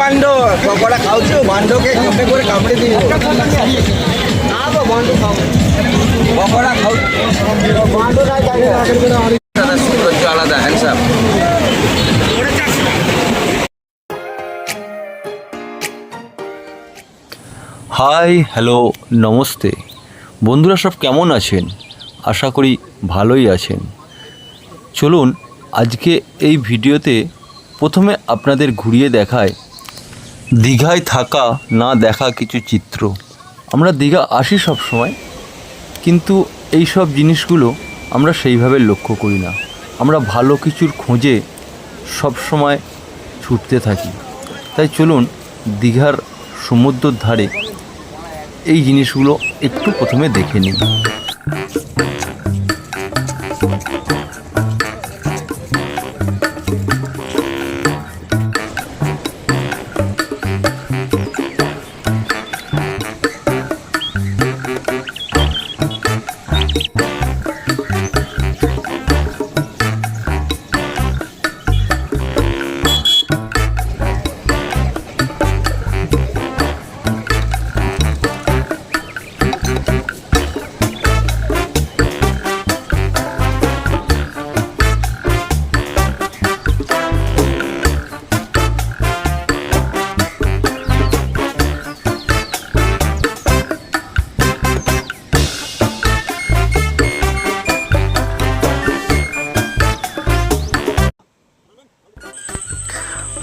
Band pakora খাওছো বান্ডকে কামড়ে করে কামড়ে দিও না তো বান্ড খাও পকোড়া খাও বান্ড নাই দাদা সৌন্দর্য আলাদা হ্যান্ডসাম হাই হ্যালো নমস্তে। বন্ধুরা সব কেমন আছেন? আশা করি ভালোই আছেন। চলুন আজকে এই ভিডিওতে প্রথমে আপনাদের ঘুরিয়ে দেখায় দীঘায় থাকা, না দেখা কিছু চিত্র। আমরা দীঘা আসি সব সময় কিন্তু এই সব জিনিসগুলো আমরা সেইভাবে লক্ষ্য করি না। আমরা ভালো কিছুর খোঁজে সব সময় ছুটতে থাকি। তাই চলুন দীঘার সমুদ্রর ধারে এই জিনিসগুলো একটু প্রথমে দেখে নিই।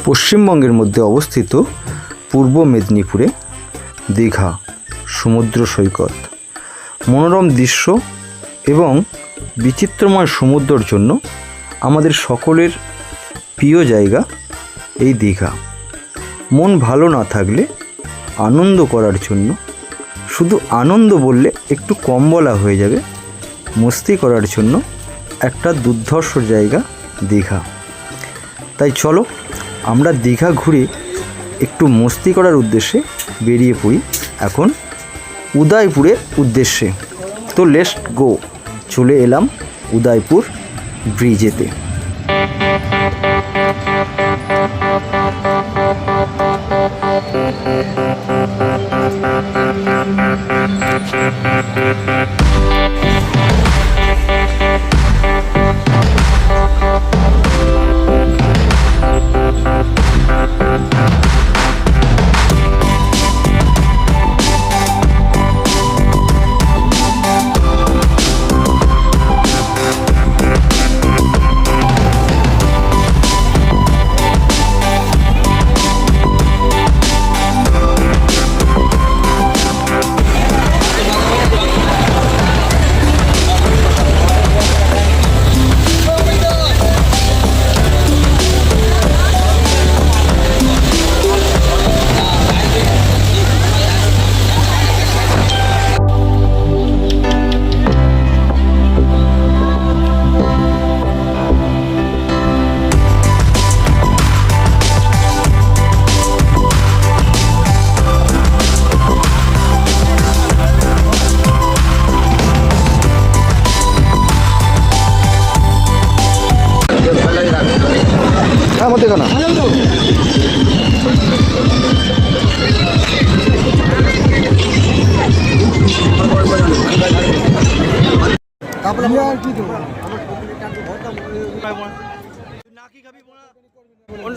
পশ্চিমবঙ্গের মধ্যে অবস্থিত পূর্ব মেদিনীপুরে দীঘা, সমুদ্র সৈকত। মনোরম দৃশ্য এবং বিচিত্রময় সমুদ্রর জন্য আমাদের সকলের প্রিয় জায়গা এই দীঘা। মন ভালো না থাকলে আনন্দ করার জন্য, শুধু আনন্দ বললে একটু কম বলা হয়ে যাবে, মস্তি করার জন্য একটা দুর্ধর্ষ জায়গা দীঘা। তাই চলো আমরা দীঘা ঘুরে একটু মস্তি করার উদ্দেশ্যে বেরিয়ে পড়ি এখন উদয়পুরের উদ্দেশ্যে। তো লেস্ট গো চলে এলাম উদয়পুর ব্রিজেতে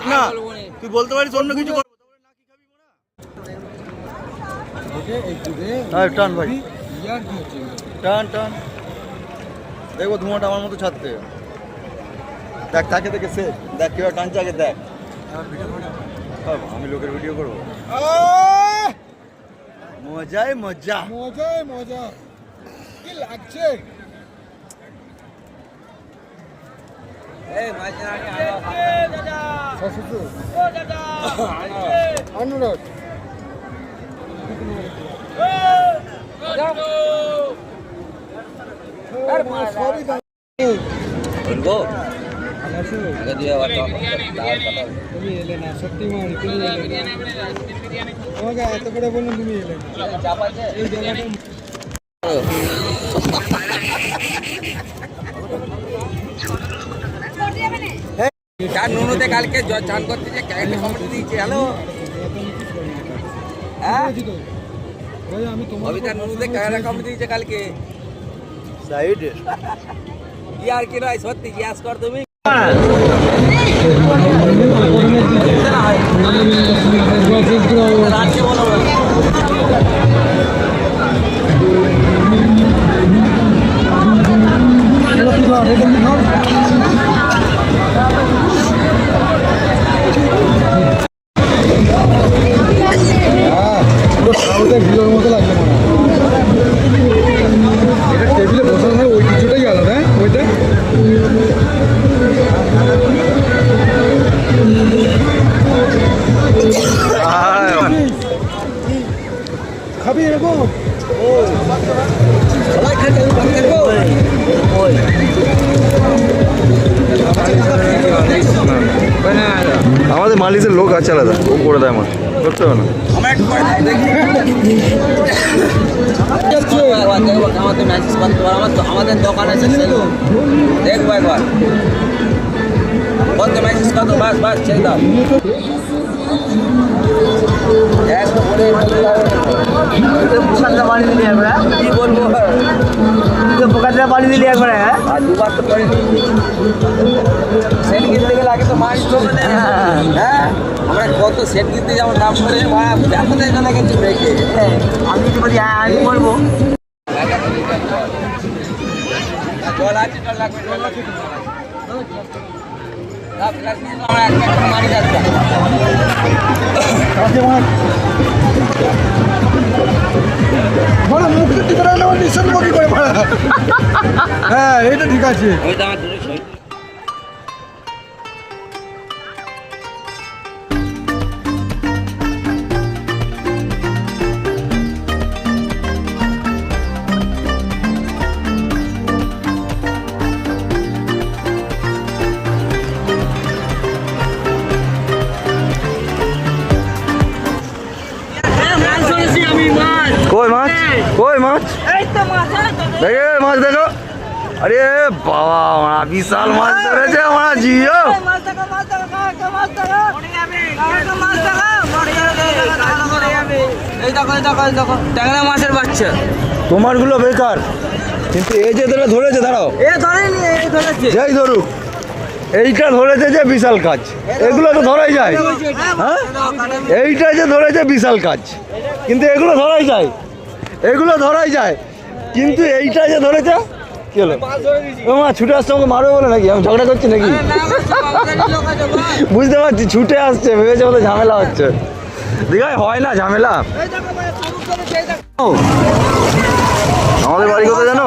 না তুই বলতে পারিস অন্য কিছু হ্যাঁ টান ভাই। টান টান। দেখব ধোঁয়াটা আমার মতো ছাড়তে। দেখ তাকে দেখে সে। দেখ কেউ টানছে আগে দেখ। হ্যাঁ, আমি লোকের ভিডিও করব। মজাই মজা। মজাই মজা। কি লাগছে? অনুরোধ বলব আগে দিয়ে আবার তুমি এলে না সত্যি মানে তুমি তোমাকে এত করে বললাম তুমি এলে চাপ আছে নদীতে কালকে চান করতে যে ক্যারেক্টার কমেডি দিয়েছে হ্যালো হ্যাঁ? বলেছি তো। ভাই আমি তোমার ক্যারেক্টার কমেডি দিয়েছে কালকে। সাইড। ইয়ার কি নয় সত্যি জিজ্ঞাস কর তুমি। একবার শেষ করে আমাদের মালিকের লোক আছে আলাদা। ও করে দেয় আমার করতে হবে না। আমাদের দোকান আছে দেখব একবার। কত মেসেজ কত বাস বাস, ছেড়ে দাও। কি কিনতে গেলে আগে তো মাছ না হ্যাঁ আমরা কত সেট কিনতে যাব নাম করে ভাড়া ব্যথাতে চলে গেছে ব্রেকে আমি যদি বলি আমি বলব জল আছে জল লাগবে জল মারি যাচ্ছি বড় মুখ নেওয়া নিঃসন্দ কি করে ভাড়া হ্যাঁ এটা ঠিক আছে। কই মাছ? কই মাছ? দেখে মাছ দেখো। আরে বাবা বিশাল মাছ ধরেছে আমার জিও। ট্যাংরা মাছের বাচ্চা তোমারগুলো বেকার কিন্তু এই যে ধরে ধরেছে দাঁড়াও। এ ধরেনি এই ধরেছে। যেই ধরুক। এইটা ধরেছে যে বিশাল কাজ। এগুলো তো ধরাই যায়। হ্যাঁ? এইটা যে ধরেছে বিশাল কাজ। কিন্তু এগুলো ধরাই যায়। এগুলো ধরাই যায়। কিন্তু এইটা যে ধরেছে কি হলো? মা ছুটে আসছে আমাকে মারবে বলে নাকি? আমি ঝগড়া করছি নাকি? বুঝতে পারছি ছুটে আসছে ভেবেছে আমাদের ঝামেলা হচ্ছে। দীঘায় হয় না ঝামেলা। আমাদের বাড়ি কোথায় জানো?